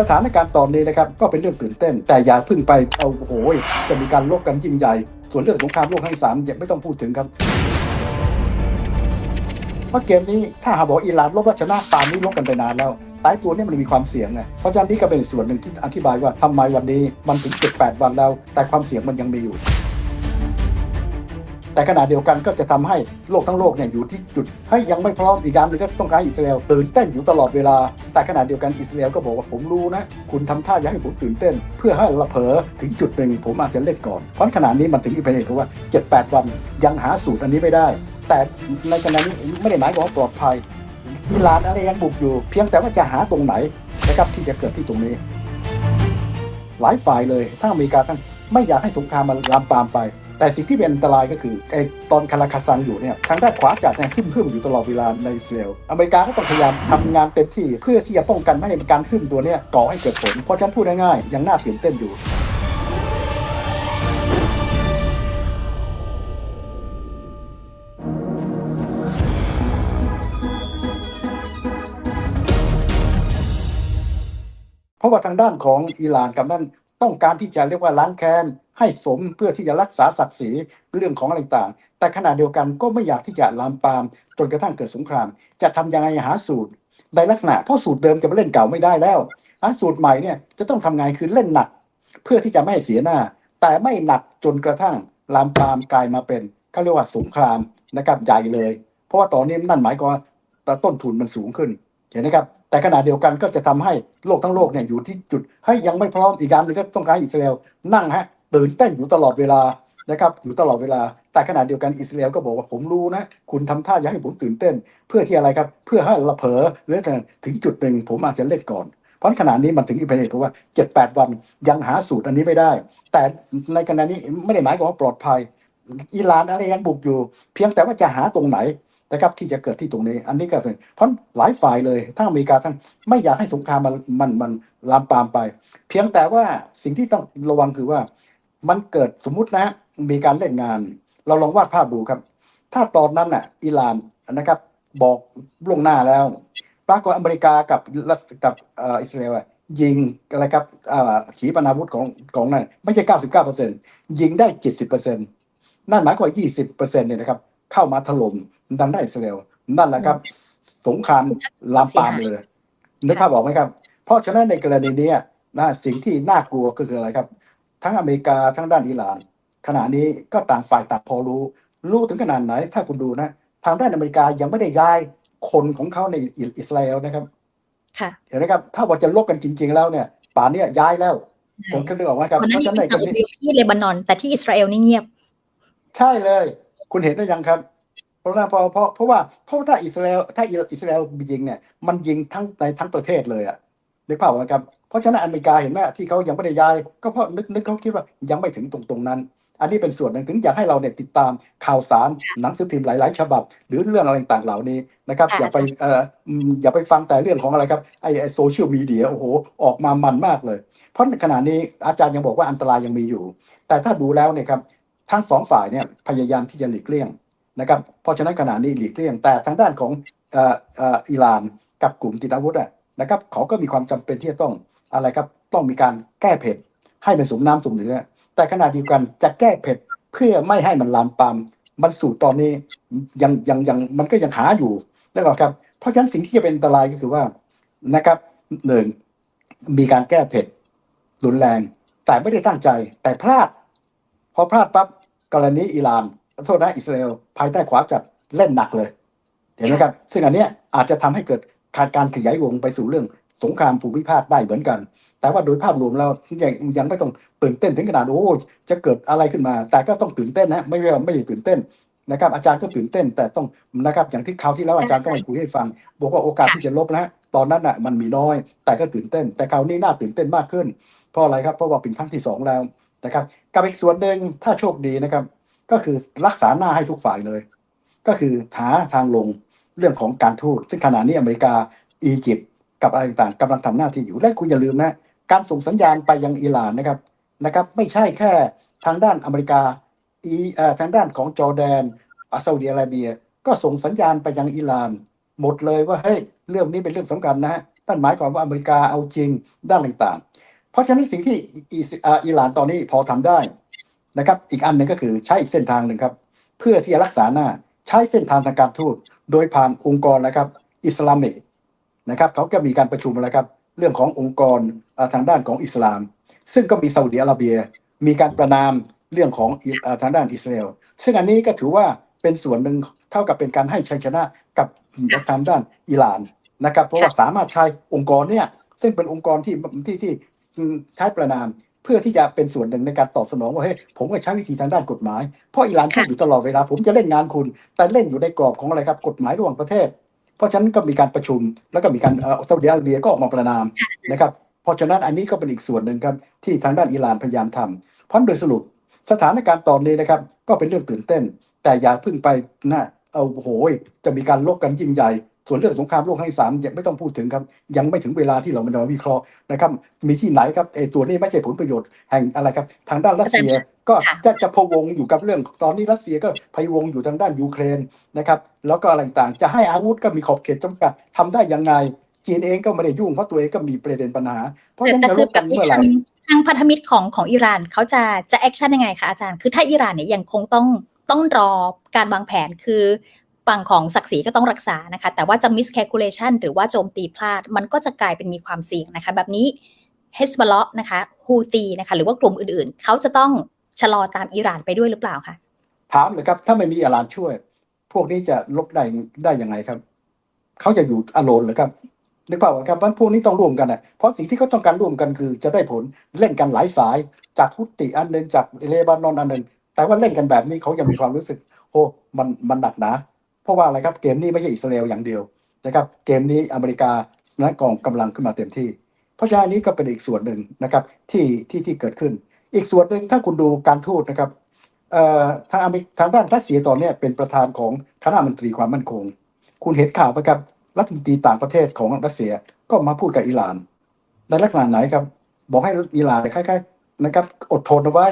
สถานการณ์ตอนนี้นะครับก็เป็นเรื่องตื่นเต้น แต่อย่าพึ่งไปเอาโหยจะมีการลบกันยิ่งใหญ่ ส่วนเรื่องสงครามโลกครั้งที่สามยังไม่ต้องพูดถึงครับเพราะเกมนี้ถ้าหากบอกอิหร่านลบแล้วชนะป่านนี้ลบกันไปนานแล้วตายตัวนี่มันมีความเสี่ยงไงเพราะฉะนั้นนี่ก็เป็นส่วนหนึ่งที่อธิบายว่าทำไมวันนี้มันถึง 7-8 วันแล้ว แต่ความเสี่ยงมันยังมีอยู่ แต่ขณะเดียวกันก็จะทำให้โลกทั้งโลกเนี่ยอยู่ที่จุดให้ยังไม่พร้อมอีกการหนึงก็ต้องการอิสราเอลตื่นเต้นอยู่ตลอดเวลา แต่ขณะเดียวกันอิสราเอลก็บอกว่าผมรู้นะ คุณทำท่าอยากให้ผมตื่นเต้น เพื่อให้เราเผลอถึงจุดหนึ่งผมอาจจะเล่นก่อน เพราะขณะนี้มันถึงอีกประเด็นว่า 7-8 วันยังหาสูตรอันนี้ไม่ได้ แต่ในขณะนี้ไม่ได้หมายความว่าปลอดภัยอิหร่านอะไรยังบุกอยู่ เพียงแต่ว่าจะหาตรงไหนนะครับที่จะเกิดที่ตรงนี้ หลายฝ่ายเลยทั้งอเมริกาทั้งไม่อยากให้สงครามมันลามปามไป แต่สิ่งที่เป็นอันตรายก็คือไอ้ตอนคาราคาซังอยู่เนี่ยทางด้านขวาจัดเนี่ยขึ้นเพิ่มอยู่ตลอดเวลาในอิสราเอลอเมริกาก็ต้องพยายามทำงานเต็มที่เพื่อที่จะป้องกันไม่ให้การขึ้นตัวเนี้ยก่อให้เกิดผล เพราะฉันพูดง่ายๆยังน่าตื่นเต้นอยู่เพราะว่าทางด้านของอิหร่านกับนั่น ต้องการที่จะเรียกว่าล้างแค้นให้สมเพื่อที่จะรักษาศักดิ์ศรีเรื่องของอะไรต่างแต่ขณะเดียวกันก็ไม่อยากที่จะลามปามจนกระทั่งเกิดสงคราม จะทำยังไงหาสูตรในลักษณะเพราะสูตรเดิมจะไปเล่นเก่าไม่ได้แล้วหาสูตรใหม่เนี่ยจะต้องทำไงคือเล่นหนัก เพื่อที่จะไม่ให้เสียหน้า แต่ไม่หนักจนกระทั่งลามปามกลายมาเป็นเขาเรียกว่าสงครามนะครับใหญ่เลย เพราะว่าตอนนี้นั่นหมายความว่าต้นทุนมันสูงขึ้นเห็นไหมครับ แต่ขณะเดียวกันก็จะทำให้โลกทั้งโลกเนี่ยอยู่ที่จุดให้ยังไม่พร้อมอีกการหนึ่งก็ต้องการอิสราเอลนั่งฮะตื่นเต้นอยู่ตลอดเวลานะครับอยู่ตลอดเวลา แต่ขณะเดียวกันอิสราเอลก็บอกว่าผมรู้นะ คุณทำท่าอยากให้ผมตื่นเต้น เพื่อที่อะไรครับ เพื่อให้เราเผลอหรือถึงจุดหนึ่งผมอาจจะเล่นก่อนเพราะขณะนี้มันถึงอีกประเด็นเพราะว่า 7-8 วันยังหาสูตรอันนี้ไม่ได้ แต่ในขณะนี้ไม่ได้หมายความว่าปลอดภัยอิหร่านอะไรยังบุกอยู่ เพียงแต่ว่าจะหาตรงไหน นะครับที่จะเกิดที่ตรงนี้ อันนี้ก็เป็นเพราะหลายฝ่ายเลยทั้งอเมริกาทั้งไม่อยากให้สงครามมันมันมันลามปามไป เพียงแต่ว่าสิ่งที่ต้องระวังคือว่า มันเกิดสมมุตินะมีการเล่นงาน เราลองวาดภาพดูครับ ถ้าตอนนั้นน่ะอิหร่านนะครับบอกล่วงหน้าแล้ว ปรากฏอเมริกากับรัสกับอิสราเอลยิงอะไรครับขีปนาวุธของของนั่นไม่ใช่ 99เปอร์เซ็นยิงได้ 70เปอร์เซ็นนั่นหมายความว่า 20เปอร์เซ็นเนี่ยนะครับ เข้ามาถล่มทางด้านอิสราเอลนั่นแหละครับสงครามลามปามเลยนึกภาพออกไหมครับ เพราะฉะนั้นในกรณีเนี้ยนะสิ่งที่น่ากลัวก็คืออะไรครับ ทั้งอเมริกาทั้งด้านอิหร่าน ขณะนี้ก็ต่างฝ่ายต่างพอรู้ รู้ถึงขนาดไหน ถ้าคุณดูนะ ทางด้านอเมริกายังไม่ได้ย้ายคนของเขาในอิสราเอลนะครับค่ะเห็นไหมครับ ถ้าว่าจะลบกันจริง ๆ แล้วเนี่ย ป่านเนี้ยย้ายแล้วผมก็นึกออกไหมครับวันเพนั้นราะมีฉะนั้นในกข่ารวณีที่เลบานอน แต่ที่อิสราเอลนี่เงียบ ใช่เลย คุณเห็นได้ยังครับ เพราะว่าเพราะเพราะเพราะว่าเพราะว่าถ้าอิสราเอลถ้าอิสราเอลยิงเนี่ยมันยิงทั้งในทั้งประเทศเลยอะนึกภาพออกไหมครับเพราะฉะนั้นอเมริกาเห็นไหมที่เขายังไม่ได้ย้าย ก็เพราะนึกนึกเขาคิดว่ายังไม่ถึงตรงตรงนั้น อันนี้เป็นส่วนหนึ่งถึงอยากให้เราเนี่ยติดตามข่าวสารหนังสือพิมพ์หลาย ๆ ฉบับ หรือเรื่องอะไรต่างๆเหล่านี้นะครับค่ะอย่าไปเอ่ออืมอย่าไปฟังแต่เรื่องของอะไรครับไอ้ไอ้โซเชียลมีเดียโอ้โหออกมามันมากเลย เพราะในขณะนี้อาจารย์ยังบอกว่าอันตรายยังมีอยู่ แต่ถ้าดูแล้วเนี่ยครับ ทั้งสองฝ่ายเนี่ยพยายามที่จะหลีกเลี่ยงนะครับเพราะฉะนั้นขณะนี้หลีกเลี่ยง แต่ทางด้านของอิหร่านกับกลุ่มติดอาวุธนะครับเขาก็มีความจำเป็นที่จะต้องอะไรครับต้องมีการแก้เผ็ดให้มันสมน้ำสมเนื้อ แต่ขณะเดียวกันจะแก้เผ็ดเพื่อไม่ให้มันลามปามมันสู่ตอนนี้ยังยังยังมันก็ยังหาอยู่แล้วก็ครับเพราะฉะนั้นสิ่งที่จะเป็นอันตรายก็คือว่านะครับหนึ่งมีการแก้เผ็ดรุนแรง แต่ไม่ได้ตั้งใจแต่พลาด พอพลาดปั๊บ กรณีอิหร่านโทษนะอิสราเอลภายใต้ขวาจัดเล่นหนักเลยเห็นไหมครับ ซึ่งอันเนี้ยอาจจะทำให้เกิดการการขยายวงไปสู่เรื่องสงครามภูมิภาคได้เหมือนกัน แต่ว่าโดยภาพรวมแล้วยังยังไม่ต้องตื่นเต้นถึงขนาดโอ้จะเกิดอะไรขึ้นมา แต่ก็ต้องตื่นเต้นนะไม่ใช่ไม่ตื่นเต้นนะครับ อาจารย์ก็ตื่นเต้น แต่ต้องนะครับอย่างที่คราวที่แล้วอาจารย์ก็มาคุยให้ฟัง บอกว่าโอกาสที่จะลบนะตอนนั้นน่ะมันมีน้อย แต่ก็ตื่นเต้น แต่คราวนี้น่าตื่นเต้นมากขึ้น เพราะอะไรครับเพราะว่าเป็นครั้งที่สองแล้ว นะครับ กับอีกส่วนหนึ่งถ้าโชคดีนะครับ ก็คือรักษาหน้าให้ทุกฝ่ายเลย ก็คือหาทางลงเรื่องของการทูตซึ่งขณะนี้อเมริกาอียิปต์กับอะไรต่างๆกำลังทำหน้าที่อยู่และคุณอย่าลืมนะ การส่งสัญญาณไปยังอิหร่านนะครับนะครับ ไม่ใช่แค่ทางด้านอเมริกาอีเอ่อทางด้านของจอร์แดนอะซาอุดิอาระเบีย ก็ส่งสัญญาณไปยังอิหร่าน หมดเลยว่าเฮ้ยเรื่องนี้เป็นเรื่องสำคัญนะฮะนั่นหมายความว่าอเมริกาเอาจริงด้านต่าง เพราะฉะนั้นสิ่งที่อิหร่านตอนนี้พอทำได้นะครับ อีกอันหนึ่งก็คือใช้อีกเส้นทางหนึ่งครับ เพื่อที่จะรักษาหน้าใช้เส้นทางทางการทูตโดยผ่านองค์กรนะครับ อิสลามิกนะครับเขาก็มีการประชุมแล้วครับ เรื่องขององค์กรทางด้านของอิสลาม ซึ่งก็มีซาอุดิอาระเบีย มีการประนามเรื่องของทางด้านอิสราเอลซึ่งอันนี้ก็ถือว่าเป็นส่วนหนึ่งเท่ากับเป็นการให้ชัยชนะกับทางด้านอิหร่านนะครับ เพราะว่าสามารถใช้องค์กรเนี่ยซึ่งเป็นองค์กรที่ที่ที่ ใช้ประนามเพื่อที่จะเป็นส่วนหนึ่งในการตอบสนองว่าเฮ้ยผมก็ใช้วิธีทางด้านกฎหมาย เพราะอิหร่านพูดอยู่ตลอดเวลา ผมจะเล่นงานคุณ แต่เล่นอยู่ในกรอบของอะไรครับกฎหมายระหว่างประเทศ เพราะฉะนั้นก็มีการประชุม แล้วก็มีการเอ่อซาอุดิอาระเบียก็ออกมาประนามนะครับเพราะฉะนั้นอันนี้ก็เป็นอีกส่วนหนึ่งครับที่ทางด้านอิหร่านพยายามทำเพราะโดยสรุปสถานการณ์ตอนนี้นะครับ ก็เป็นเรื่องตื่นเต้น แต่อย่าเพิ่งไปนะเอาโอ้โหจะมีการลบกันยิ่งใหญ่ ส่วนเรื่องสงครามโลกครั้งที่สามยังไม่ต้องพูดถึงครับ ยังไม่ถึงเวลาที่เรามันจะมาวิเคราะห์นะครับ มีที่ไหนครับไอ้ตัวนี้ไม่ใช่ผลประโยชน์แห่งอะไรครับ ทางด้านรัสเซียก็ค่ะจะจะพะวงอยู่กับเรื่อง ตอนนี้รัสเซียก็พะวงอยู่ทางด้านยูเครนนะครับ แล้วก็อะไรต่างๆจะให้อาวุธก็มีขอบเขตจำกัดทำได้ยังไงจีนเองก็ไม่ได้ยุ่งเพราะตัวเองก็มีประเด็นปัญหา เพราะฉะนั้นแต่จะคืลอบแบกับนนี้เมื่อไหร่ทางทางพันธมิตรของของอิหร่านเขาจะจะแอคชั่นยังไงคะอาจารย์ คือถ้าอิหร่านเนี่ยยังคงต้องต้องรอการวางแผนคือ ฝั่งของศักดิ์ศรีก็ต้องรักษานะคะ แต่ว่าจะ miscalculation หรือว่าโจมตีพลาด มันก็จะกลายเป็นมีความเสี่ยงนะคะ แบบนี้เฮสบอลนะคะฮูตีนะคะ หรือว่ากลุ่มอื่นๆ เขาจะต้องชะลอตามอิหร่านไปด้วยหรือเปล่าคะถามเลยครับถ้าไม่มีอิหร่านช่วย พวกนี้จะลบได้ได้ยังไงครับเขาจะอยู่อโลนหรือครับนึกภาพออกครับว่าพวกนี้ต้องร่วมกันนะเพราะสิ่งที่เขาต้องการร่วมกันคือจะได้ผลเล่นกันหลายสาย จากฮุตติอันหนึ่งจากเลบานอนอันหนึ่งแต่ว่าเล่นกันแบบนี้เขายังมีความรู้สึก โอ้มันมันหนักหนา เพราะว่าอะไรครับเกมนี้ไม่ใช่อิสราเอลอย่างเดียวนะครับเกมนี้อเมริกาและกองกำลังขึ้นมาเต็มที่ เพราะฉะนั้นนี้ก็เป็นอีกส่วนหนึ่งนะครับที่ที่ที่เกิดขึ้น อีกส่วนหนึ่งถ้าคุณดูการทูตนะครับทางอเมริทางด้านรัสเซียตอนนี้เป็นประธานของคณะมนตรีความมั่นคง คุณเห็นข่าวไหมครับรัฐมนตรีต่างประเทศของรัสเซียก็มาพูดกับอิหร่านในลักษณะไหนครับ บอกให้อิหร่านคล้ายๆนะครับอดทนเอาไว้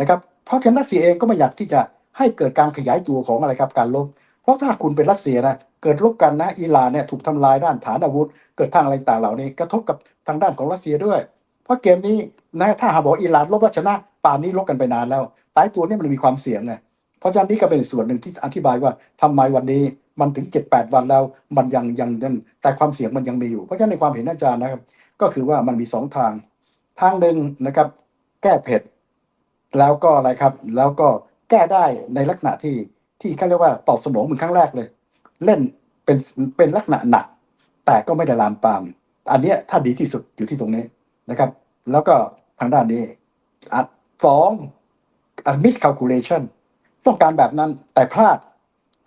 นะครับเพราะฉะนั้นรัสเซียเองก็ไม่อยากที่จะให้เกิดการขยายตัวของอะไรครับการลบ เพราะถ้าคุณเป็นรัสเซียนะเกิดลบกันนะอิหร่านเนี่ยถูกทำลายด้านฐานอาวุธ เกิดทางอะไรต่างเหล่านี้ กระทบกับทางด้านของรัสเซียด้วย เพราะเกมนี้นะถ้าหาบอกอิหร่านลบแล้วชนะป่านนี้ลบกันไปนานแล้วตายตัวนี่มันมีความเสี่ยงไงเพราะฉะนั้นนี่ก็เป็นส่วนหนึ่งที่อธิบายว่าทำไมวันนี้มันถึงเจ็ดแปดวันแล้ว มันยังยังยังแต่ความเสี่ยงมันยังมีอยู่ เพราะฉะนั้นในความเห็นอาจารย์นะครับ ก็คือว่ามันมีสองทาง ทางหนึ่งนะครับ แก้เผ็ด แล้วก็อะไรครับ แล้วก็แก้ได้ในลักษณะที่ ที่เขาเรียกว่าตอบสนองมือนครั้งแรกเลย เล่นเป็นเป็นลักษณะหนัก แต่ก็ไม่ได้ลามปาม อันนี้ถ้าดีที่สุดอยู่ที่ตรงนี้นะครับ แล้วก็ทางด้านนี้อสอง miscalculation ต้องการแบบนั้นแต่พลาด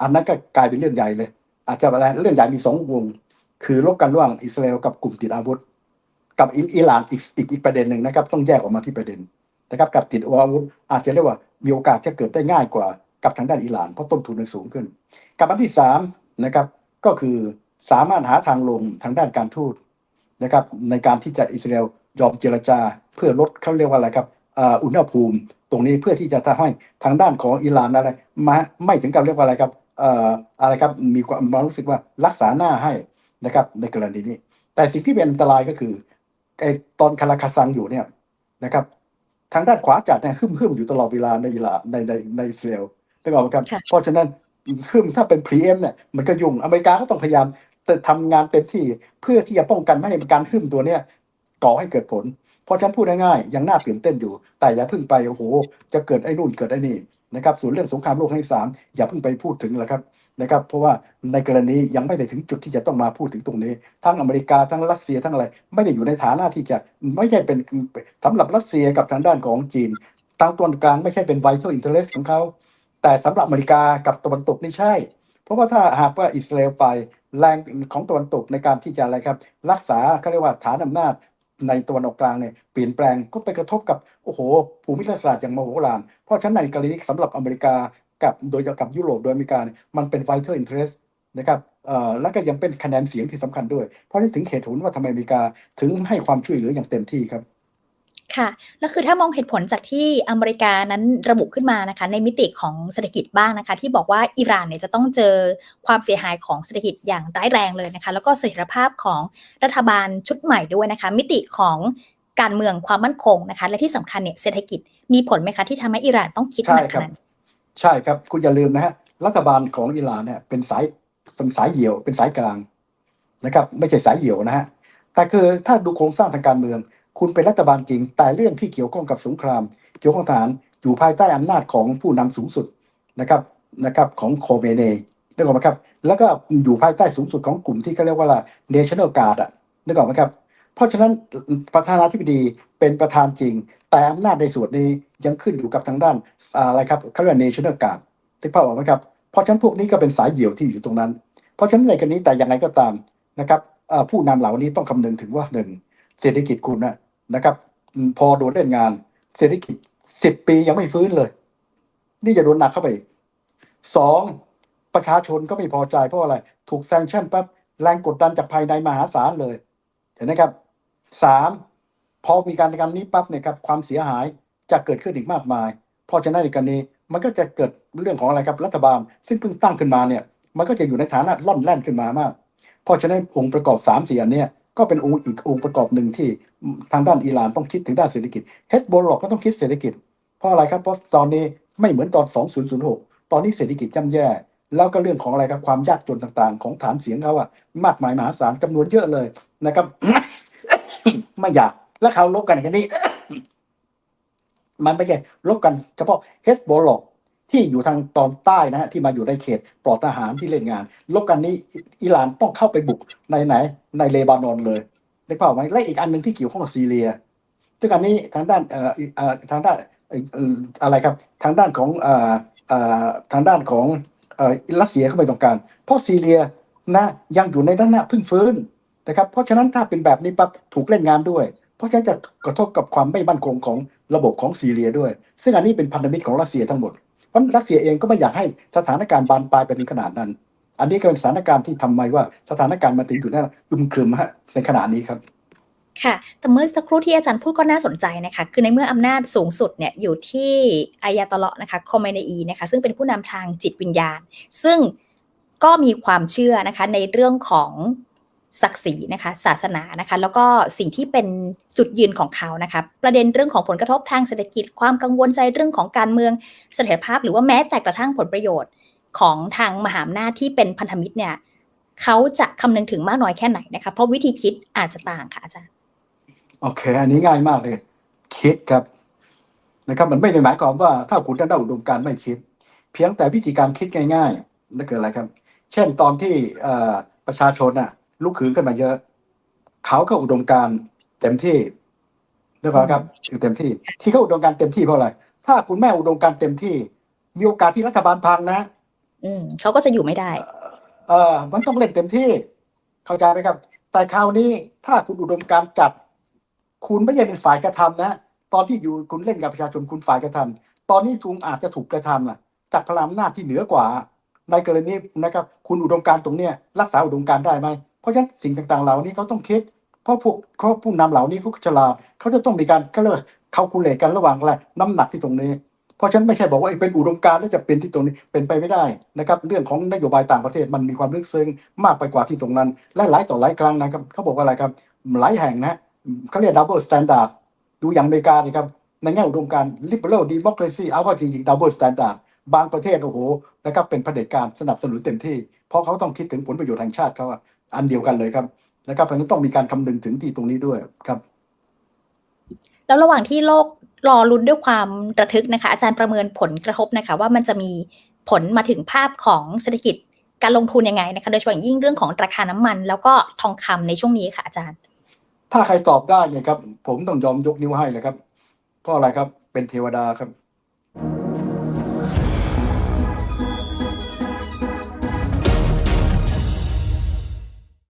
อันนั้นก็กลายเป็นเรื่องใหญ่เลย อาจจะอะไรเรื่องใหญ่มีสองวง คือลบกันระหว่างอิสราเอลกับกลุ่มติดอาวุธ กับอิอิหร่านอีกอีกอีกประเด็นหนึ่งนะครับ ต้องแยกออกมาที่ประเด็นนะครับกับติดอาวุธอาจจะเรียกว่ามีโอกาสจะเกิดได้ง่ายกว่า กับทางด้านอิหร่าน เพราะต้นทุนมันสูงขึ้น กับอันที่สามนะครับก็คือสามารถหาทางลงทางด้านการทูตนะครับในการที่จะอิสราเอลยอมเจรจาเพื่อลดเขาเรียกว่าอะไรครับอุณหภูมิตรงนี้เพื่อที่จะทำให้ทางด้านของอิหร่านอะไรมาไม่ถึงกับเรียกว่าอะไรครับอะไรครับมีความรู้สึกว่ารักษาหน้าให้นะครับในกรณีนี้ แต่สิ่งที่เป็นอันตรายก็คือไอตอนคาราคาซังอยู่เนี่ยนะครับทางด้านขวาจัดเนี่ยหึ่มหึ่มอยู่ตลอดเวลาในอิหร่านในในในอิสราเอล นึกออกไหมครับค่ะเพราะฉะนั้นหึ่มถ้าเป็นพรีเอ็มเนี่ยมันก็ยุ่งอเมริกาก็ต้องพยายามแต่ทำงานเต็มที่เพื่อที่จะป้องกันไม่ให้การหึ่มตัวเนี้ยก่อให้เกิดผล เพราะฉะนันพูดง่ายๆยังน่าตื่นเต้นอยู่ แต่อย่าเพิ่งไปโอ้โห จะเกิดไอ้นู่นเกิดไอ้นี่นะครับส่วนเรื่องสงครามโลกครั้งที่สามอย่าเพิ่งไปพูดถึงเลยครับนะครับ เพราะว่าในกรณียังไม่ได้ถึงจุดที่จะต้องมาพูดถึงตรงนี้ ทั้งอเมริกาทั้งรัสเซียทั้งอะไร ไม่ได้อยู่ในฐานะที่จะไม่ใช่เป็นสำหรับรัสเซียกับทางด้านของจีนทางตะวันกลางไม่ใช่เป็น vital interest ของเขา แต่สำหรับอเมริกากับตะวันตกนี่ใช่ เพราะว่าถ้าหากว่าอิสราเอลไปแรงของตะวันตกในการที่จะอะไรครับ รักษาเขาเรียกว่าฐานอำนาจในตะวันออกกลางเนี่ยเปลี่ยนแปลงก็ไปกระทบกับโอ้โหภูมิรัฐศาสตร์อย่างมโหฬารเพราะฉะนั้นในกรณีนี้สำหรับอเมริกากับโดยเฉพาะกับยุโรปโดยอเมริกาเนี่ยมันเป็น vital interest นะครับแล้วก็ยังเป็นคะแนนเสียงที่สำคัญด้วย เพราะนั้นถึงเหตุผลว่าทำไมอเมริกาถึงให้ความช่วยเหลืออย่างเต็มที่ครับ ค่ะ แล้วคือถ้ามองเหตุผลจากที่อเมริกานั้นระบุขึ้นมานะคะ ในมิติของเศรษฐกิจบ้างนะคะ ที่บอกว่าอิหร่านเนี่ยจะต้องเจอความเสียหายของเศรษฐกิจอย่างร้ายแรงเลยนะคะ แล้วก็เสถียรภาพของรัฐบาลชุดใหม่ด้วยนะคะ มิติของการเมืองความมั่นคงนะคะ และที่สำคัญเนี่ยเศรษฐกิจมีผลไหมคะที่ทำให้อิหร่านต้องคิดหนักขนาดใช่ครับ คุณอย่าลืมนะฮะรัฐบาลของอิหร่านเนี่ยเป็นสายเป็นสายเหี่ยวเป็นสายกลางนะครับ ไม่ใช่สายเหี่ยวนะฮะแต่คือถ้าดูโครงสร้างทางการเมือง คุณเป็นรัฐบาลจริง แต่เรื่องที่เกี่ยวข้องกับสงคราม เกี่ยวข้องทหารอยู่ภายใต้อำนาจของผู้นำสูงสุดนะครับนะครับของโคเมเนนึกออกไหมครับ แล้วก็อยู่ภายใต้สูงสุดของกลุ่มที่เขาเรียกว่า National Guard อะนึกออกไหมครับ เพราะฉะนั้นประธานาธิบดีเป็นประธานจริง แต่อำนาจในส่วนนี้ยังขึ้นอยู่กับทางด้านอะไรครับเขาเรียกว่า National Guard ที่พ่อบอกไหมครับเพราะฉะนั้นพวกนี้ก็เป็นสายเหี่ยวที่อยู่ตรงนั้น เพราะฉะนั้นในกรณีแต่อยังไงก็ตามนะครับผู้นำเหล่านี้ต้องคำนึงถึงว่าหนึ่งเศรษฐกิจคุณนะ นะครับ พอโดนเล่นงาน เศรษฐกิจสิบปียังไม่ฟื้นเลย นี่จะโดนหนักเข้าไปสองประชาชนก็ไม่พอใจเพราะอะไร ถูกแซงชั่นปั๊บแรงกดดันจากภายในมหาศาลเลยเห็นไหมครับสามพอมีการในการนี้ปั๊บเนี่ยครับความเสียหายจะเกิดขึ้นอีกมากมาย เพราะฉะนั้นในกรณีมันก็จะเกิดเรื่องของอะไรครับรัฐบาล ซึ่งเพิ่งตั้งขึ้นมาเนี่ย มันก็จะอยู่ในฐานะล่อนแล่นขึ้นมามาก เพราะฉะนั้นองค์ประกอบสามสี่อันเนี้ย ก็เป็นองค์อีกองค์ประกอบหนึ่งที่ทางด้านอิหร่านต้องคิดถึงด้านเศรษฐกิจเฮสโบลก็ต้องคิดเศรษฐกิจ เพราะอะไรครับเพราะตอนนี้ไม่เหมือนตอน 2006 ตอนนี้เศรษฐกิจย่ำแย่ แล้วก็เรื่องของอะไรครับความยากจนต่างๆ ของฐานเสียงเขาอะมากมายมหาศาลจำนวนเยอะเลยนะครับ ไม่อยากแล้วเขาลบกันกันนี้ มันไม่ใช่ลบกันเฉพาะเฮสโบล ที่อยู่ทางตอนใต้นะฮะที่มาอยู่ในเขตปลอดทหารที่เล่นงานลบกันนี้อิหร่านต้องเข้าไปบุกในไหนในเลบานอนเลยได้เปล่าพไหมและอีกอันหนึ่งที่เกี่ยวข้องกับซีเรียซึ่งอันนี้ทางด้านเอ่อเอ่อทางด้านอะไรครับทางด้านของเอ่อเอ่อทางด้านของเอ่อรัสเซียก็ไม่ต้องการ เพราะซีเรียนะยังอยู่ในด้านหน้าพิ่งฟื้นนะครับเพราะฉะนั้นถ้าเป็นแบบนี้ปั๊บถูกเล่นงานด้วย เพราะฉะนั้นจะกระทบกับความไม่มั่นคงของระบบของซีเรียด้วย ซึ่งอันนี้เป็นพันธมิตรของรัสเซียทั้งหมด เพราะรัสเซียเองก็ไม่อยากให้สถานการณ์บานปลายไปถึงขนาดนั้น อันนี้ก็เป็นสถานการณ์ที่ทำไมว่าสถานการณ์มันถึงอยู่ในอึมครึมฮะในขณะนี้ครับค่ะ แต่เมื่อสักครู่ที่อาจารย์พูดก็น่าสนใจนะคะ คือในเมื่ออำนาจสูงสุดเนี่ยอยู่ที่อายาตเลาะนะคะ คอมเมเนอีนะคะ ซึ่งเป็นผู้นำทางจิตวิญญาณ ซึ่งก็มีความเชื่อนะคะในเรื่องของ ศักดิ์ศรีนะคะศาสนานะคะ แล้วก็สิ่งที่เป็นจุดยืนของเขานะคะประเด็นเรื่องของผลกระทบทางเศรษฐกิจความกังวลใจเรื่องของการเมืองเสถียรภาพ หรือว่าแม้แต่กระทั่งผลประโยชน์ของทางมหาอำนาจที่เป็นพันธมิตรเนี่ยเขาจะคำนึงถึงมากน้อยแค่ไหนนะคะเพราะวิธีคิดอาจจะต่างค่ะอาจารย์โอเค อันนี้ง่ายมากเลย คิดครับนะครับ มันไม่ได้หมายความว่าถ้าคุณได้านอุดมการไม่คิด เพียงแต่วิธีการคิดง่าย ๆนั่นคืออะไรครับ เช่นตอนที่ประชาชนน่ะ ลุกขึ้นขึ้นมาเยอะ เขาก็อุดมการณ์เต็มที่นะครับครับเต็มที่ ที่เขาอุดมการณ์เต็มที่เพราะอะไร ถ้าคุณแม่อุดมการณ์เต็มที่ มีโอกาสที่รัฐบาลพังนะ อืมเขาก็จะอยู่ไม่ได้ เออมันต้องเล่นเต็มที่ เข้าใจไหมครับ แต่คราวนี้ถ้าคุณอุดมการณ์จัด คุณไม่ใช่เป็นฝ่ายกระทำนะตอนที่อยู่คุณเล่นกับประชาชนคุณฝ่ายกระทำตอนนี้คุณอาจจะถูกกระทำอะจากพลังอำนาจที่เหนือกว่า ในกรณีนะครับ คุณอุดมการณ์ตรงเนี้ยรักษาอุดมการณ์ได้ไหม เพราะฉะนั้นสิ่งต่างๆ เหล่านี้เขาต้องคิด เพราะพวกเขาผู้นำเหล่านี้เขาฉลาดเขาจะต้องมีการเขาเรียกว่าเขาคูเลกันระหว่างอะไรน้ำหนักที่ตรงนี้ เพราะฉะนันไม่ใช่บอกว่าเอ้เป็นอุดมการณ์แล้วจะเป็นที่ตรงนี้เป็นไปไม่ได้นะครับ เรื่องของนโยบายต่างประเทศมันมีความลึกซึ้งมากไปกว่าที่ตรงนั้น และหลายต่อหลายครั้งนะครับเขาบอกว่าอะไรครับหลายแห่งนะเขาเรียกดับเบิลสแตนดาร์ดดูอย่างอเมริกานะครับในแง่อุดมการณ์ liberal democracy เอาว่าจริงๆดับเบิลสแตนดาร์ดบางประเทศโอ้โหนะครับเป็นเผด็จการสนับสนุนเต็มที่ เพราะเขาต้องคิดถึงผลประโยชน์แห่งชาติเขา อะอันเดียวกันเลยครับนะครับเพราะฉะนั้นต้องมีการคำนึงถึงที่ตรงนี้ด้วยครับ แล้วระหว่างที่โลกรอลุ้นด้วยความระทึกนะคะ อาจารย์ประเมินผลกระทบนะคะ ว่ามันจะมีผลมาถึงภาพของเศรษฐกิจการลงทุนยังไงนะคะ โดยเฉพาะอย่างยิ่งเรื่องของราคาน้ำมัน แล้วก็ทองคำในช่วงนี้ค่ะอาจารย์ ถ้าใครตอบได้เนี่ยครับ ผมต้องยอมยกนิ้วให้เลยครับเพราะอะไรครับเป็นเทวดาครับ